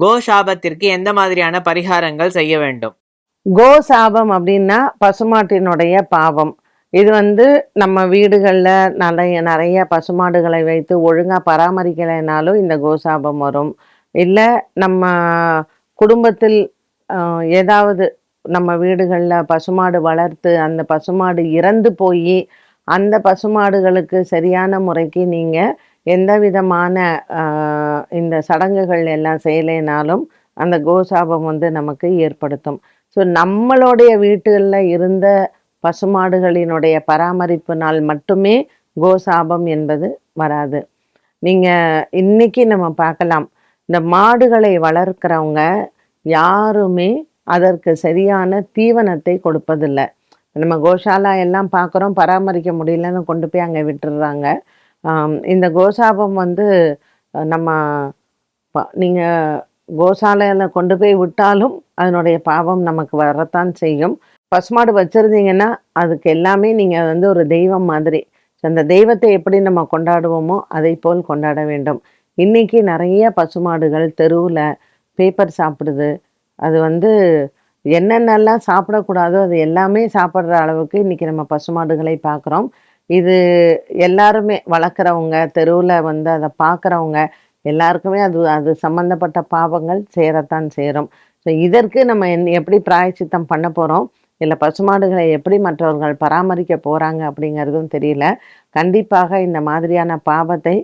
கோ சாபத்திற்கு எந்த மாதிரியான பரிகாரங்கள் செய்ய வேண்டும்? கோ சாபம் அப்படின்னா பசுமாட்டினுடைய பாவம். இது வந்து நம்ம வீடுகளில் நிறைய நிறைய பசுமாடுகளை வைத்து ஒழுங்காக பராமரிக்கலைனாலும் இந்த கோசாபம் வரும். இல்லை நம்ம குடும்பத்தில் ஏதாவது நம்ம வீடுகளில் பசுமாடு வளர்த்து அந்த பசுமாடு இறந்து போய் அந்த பசுமாடுகளுக்கு சரியான முறைக்கு நீங்கள் எந்த விதமான ஆஹ், இந்த சடங்குகள் எல்லாம் செய்யலைனாலும் அந்த கோசாபம் வந்து நமக்கு ஏற்படுத்தும். ஸோ நம்மளுடைய வீட்டுகளில் இருந்த பசுமாடுகளினுடைய பராமரிப்பினால் மட்டுமே கோசாபம் என்பது வராது. நீங்கள் இன்னைக்கு நம்ம பார்க்கலாம் இந்த மாடுகளை வளர்க்குறவங்க யாருமே அதற்கு சரியான தீவனத்தை கொடுப்பதில்லை. நம்ம கோஷாலா எல்லாம் பார்க்குறோம் பராமரிக்க முடியலன்னு கொண்டு போய் அங்கே விட்டுடுறாங்க இந்த கோசாபம் வந்து நம்ம நீங்கள் கோசாலையில் கொண்டு போய் விட்டாலும் அதனுடைய பாவம் நமக்கு வரத்தான் செய்யும். பசுமாடு வச்சுருந்தீங்கன்னா அதுக்கு எல்லாமே நீங்கள் வந்து ஒரு தெய்வம் மாதிரி. அந்த தெய்வத்தை எப்படி நம்ம கொண்டாடுவோமோ அதை போல் கொண்டாட வேண்டும். இன்றைக்கி நிறைய பசுமாடுகள் தெருவில் பேப்பர் சாப்பிடுது. அது வந்து என்னென்னலாம் சாப்பிடக்கூடாதோ அது எல்லாமே சாப்பிட்ற அளவுக்கு இன்றைக்கி நம்ம பசுமாடுகளை பார்க்குறோம். இது எல்லாருமே வளர்க்குறவங்க தெருவில் வந்து அதை பார்க்குறவங்க எல்லாருக்குமே அது அது சம்மந்தப்பட்ட பாவங்கள் சேரத்தான் சேரும். ஸோ இதற்கு நம்ம என் எப்படி பிராயச்சித்தம் பண்ண போகிறோம் இல்லை பசுமாடுகளை எப்படி மற்றவர்கள் பராமரிக்க போகிறாங்க அப்படிங்கிறதும் தெரியல. கண்டிப்பாக இந்த மாதிரியான பாவத்தை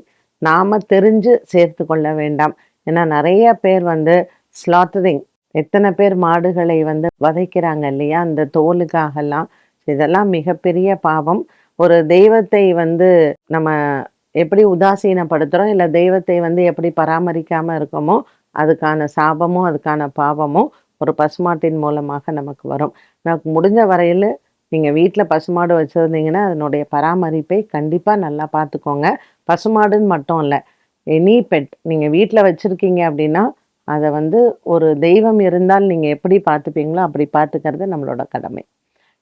நாம் தெரிஞ்சு சேர்த்து கொள்ள வேண்டாம். ஏன்னா நிறைய பேர் வந்து ஸ்லாட்டரிங் எத்தனை பேர் மாடுகளை வந்து வதைக்கிறாங்க இல்லையா? அந்த தோலுக்காகலாம். இதெல்லாம் மிகப்பெரிய பாவம். ஒரு தெய்வத்தை வந்து நம்ம எப்படி உதாசீனப்படுத்துகிறோம் இல்லை தெய்வத்தை வந்து எப்படி பராமரிக்காமல் இருக்கோமோ அதுக்கான சாபமும் அதுக்கான பாவமும் ஒரு பசுமாட்டின் மூலமாக நமக்கு வரும். நமக்கு முடிஞ்ச வரையில் நீங்கள் வீட்டில் பசுமாடு வச்சுருந்தீங்கன்னா அதனுடைய பராமரிப்பை கண்டிப்பாக நல்லா பார்த்துக்கோங்க. பசுமாடுன்னு மட்டும் இல்லை எனி பெட் நீங்கள் வீட்டில் வச்சுருக்கீங்க அப்படின்னா அதை வந்து ஒரு தெய்வம் இருந்தால் நீங்கள் எப்படி பார்த்துப்பீங்களோ அப்படி பார்த்துக்கிறது நம்மளோட கடமை.